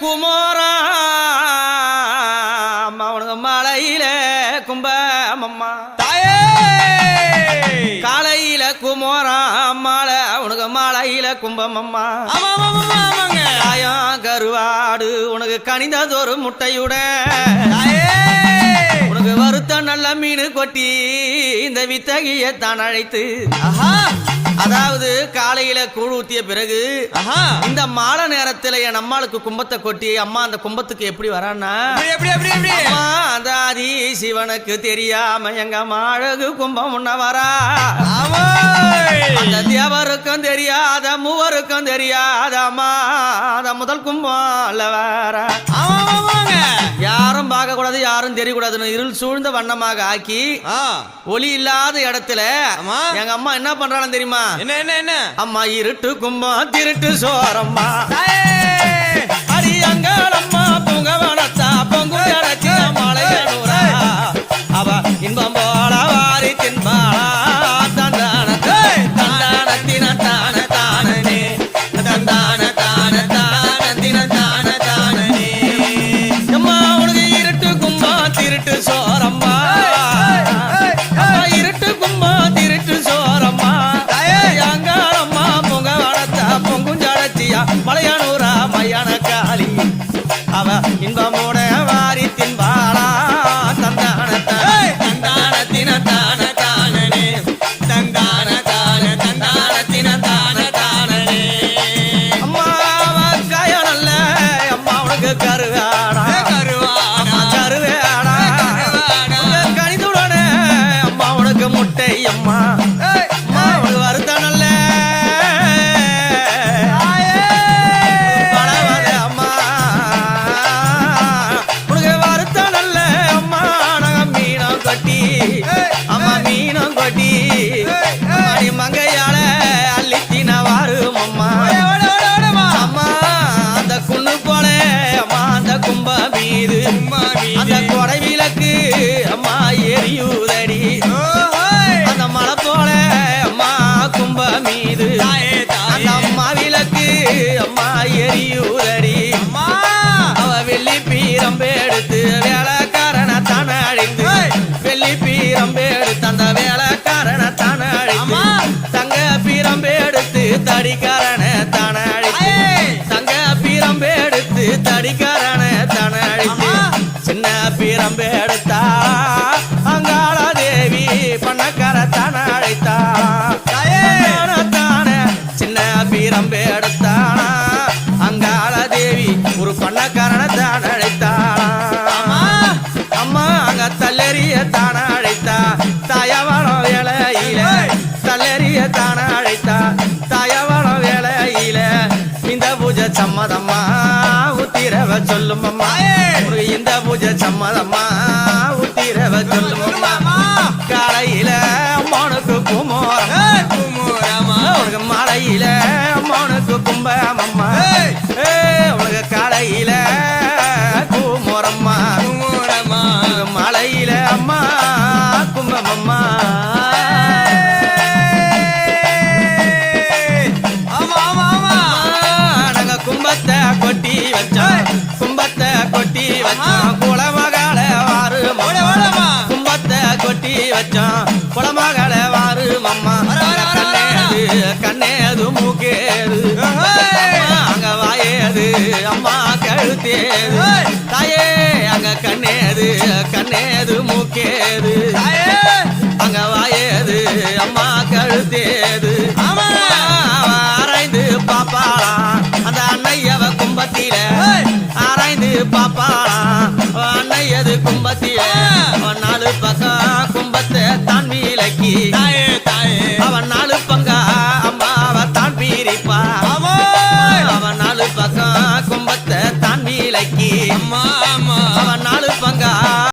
குமோரா அவனுக்கு மலையில கும்பமம்மா. தாயே! காலையில குமோரா மாலை உனக்கு மலையில கும்பமம்மா. கருவாடு உனக்கு கனிந்ததொரு முட்டையுட. உனக்கு வறுத்த நல்ல மீன் கொட்டி இந்த வித்தகியை தான் அழைத்து. அதாவது காலையில கூழ் ஊத்திய பிறகு இந்த மாலை நேரத்துல என் அம்மாளுக்கு கும்பத்தை கொட்டி அம்மா அந்த கும்பத்துக்கு எப்படி வரான்னா? சிவனுக்கு தெரியாம எங்க அம்மா அழகு கும்பம் உன்ன வரா ஆமா அந்த தேவருக்கும் தெரியாத மூவருக்கும் தெரியாத அம்மா அந்த முதல் கும்பம் அல்ல வர ஆமா ஆமா, ஆமாங்க யாரும் பார்க்க கூடாது யாரும் தெரியக்கூடாதுன்னு இருள் சூழ்ந்த வண்ணமாக ஆக்கி ஒளி இல்லாத இடத்துல. எங்க அம்மா என்ன பண்றாங்க தெரியுமா? என்ன என்ன என்ன? அம்மா இருட்டு கும்பம் திருட்டு சோரம்மா. ஒரு பண்ணக்காரனை தான் அழைத்தாளா அம்மா! அங்க தள்ளெறிய தான அழைத்தா. தாயவாளம் வேலையில தள்ளெறிய தான அழைத்தா. தாயவாளம் வேலையில இந்த பூஜை சம்மதம்மா உத்திரவ சொல்லும் அம்மா. உனக்கு இந்த பூஜை சம்மதம்மா உத்திரவ சொல்லும் அம்மா! காலையில அம்மா கும்பமம்மா. நாங்க கும்பத்தை கொட்டி வச்சோம் கும்பத்தை கொட்டி வச்சோம் குளமகால வாரு கும்பத்தை கொட்டி வச்சோம் குளமகால வாரு மம்மா கண்ணேது மூக்கேது அங்க வாயேது அம்மா கழுத்தேது. தாயே அங்க கண்ணேது கண்ணேது மூக்கேது. அங்க வாயேது அம்மா கழுத்தேது. ஆராய்ந்து பாப்பாளாம் அந்த அன்னையவ கும்பத்தில ஆராய்ந்து பாப்பாளாம் அன்னையது கும்பத்தில அவன் நாலு பக்கம் கும்பத்தை தான் விலக்கி. அவன் நாலு பங்கா அம்மாவ தான் பீரிப்பா. அவன் நாலு பக்கம் கும்பத்தை தான் விலக்கி. அம்மா.